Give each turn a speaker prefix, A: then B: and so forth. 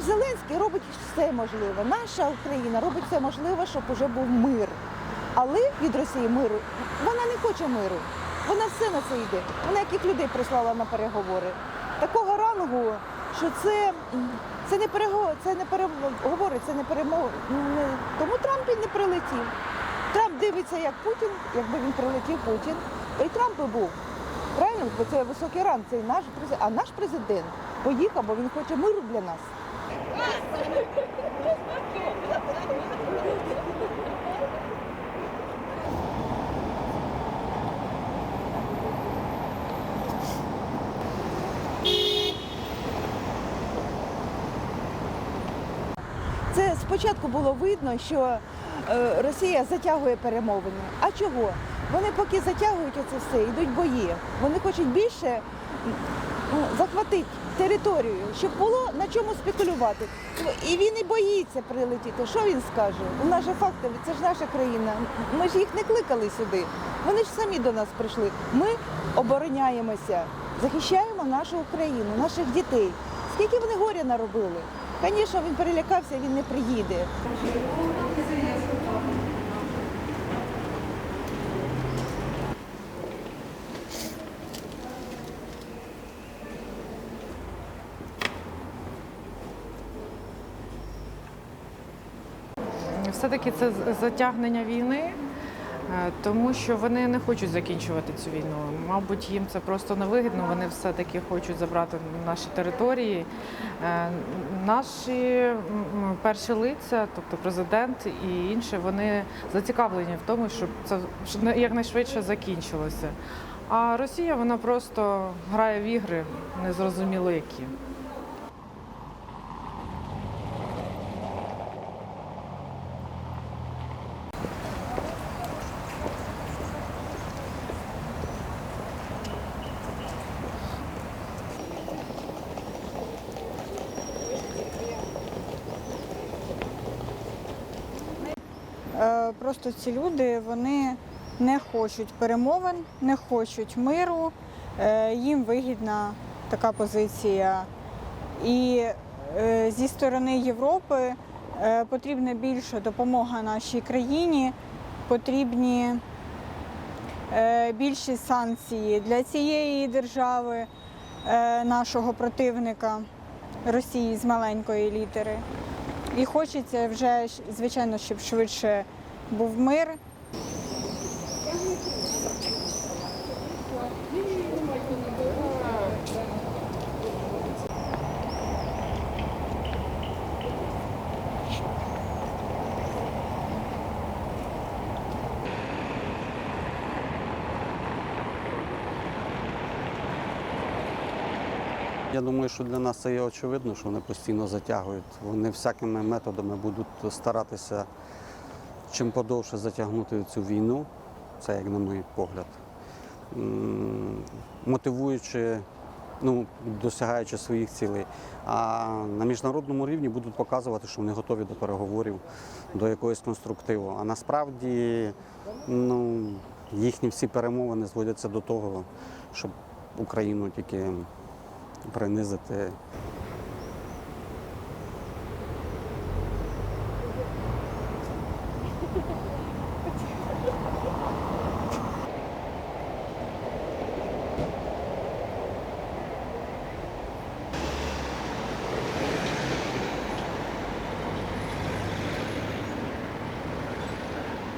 A: Наш Зеленський робить все можливе. Наша Україна робить все можливе, щоб уже був мир. Але від Росії миру вона не хоче миру. Вона все на це йде. Вона яких людей прислала на переговори. Такого рангу, що це, це не переговори, це не переговори, це не перемови. Тому Трамп і не прилетів. Трамп дивиться, як Путін, якби він прилетів Путін, й Трамп і був. Правильно, бо це високий ранг, це наш президент. А наш президент поїхав, бо він хоче миру для нас. Це спочатку було видно, що е, Росія затягує перемовини. А чого? Вони поки затягують оце все, йдуть бої. Вони хочуть більше захватити територію, щоб було на чому спекулювати. І він і боїться прилетіти. Що він скаже? У нас же факти, це ж наша країна. Ми ж їх не кликали сюди. Вони ж самі до нас прийшли. Ми обороняємося, захищаємо нашу Україну, наших дітей. Скільки вони горя наробили? Звісно, він перелякався, він не приїде.
B: Все-таки це затягнення війни, е, тому що вони не хочуть закінчувати цю війну. Мабуть, їм це просто невигідно. Вони все-таки хочуть забрати наші території. Е, Наші перші лиця, тобто президент і інші, вони зацікавлені в тому, щоб це якнайшвидше закінчилося. А Росія вона просто грає в ігри, незрозуміло які.
C: Просто ці люди вони не хочуть перемовин, не хочуть миру. Е, Їм вигідна така позиція. І е, зі сторони Європи е, потрібна більша допомога нашій країні, потрібні е, більші санкції для цієї держави, е, нашого противника Росії з маленької літери. І хочеться вже, звичайно, щоб швидше був мир.
D: Я думаю, що для нас це є очевидно, що вони постійно затягують. Вони всякими методами будуть старатися чим подовше затягнути цю війну, це як на мій погляд, мотивуючи, ну, досягаючи своїх цілей. А на міжнародному рівні будуть показувати, що вони готові до переговорів, до якогось конструктиву. А насправді ну, їхні всі перемовини зводяться до того, щоб Україну тільки принизити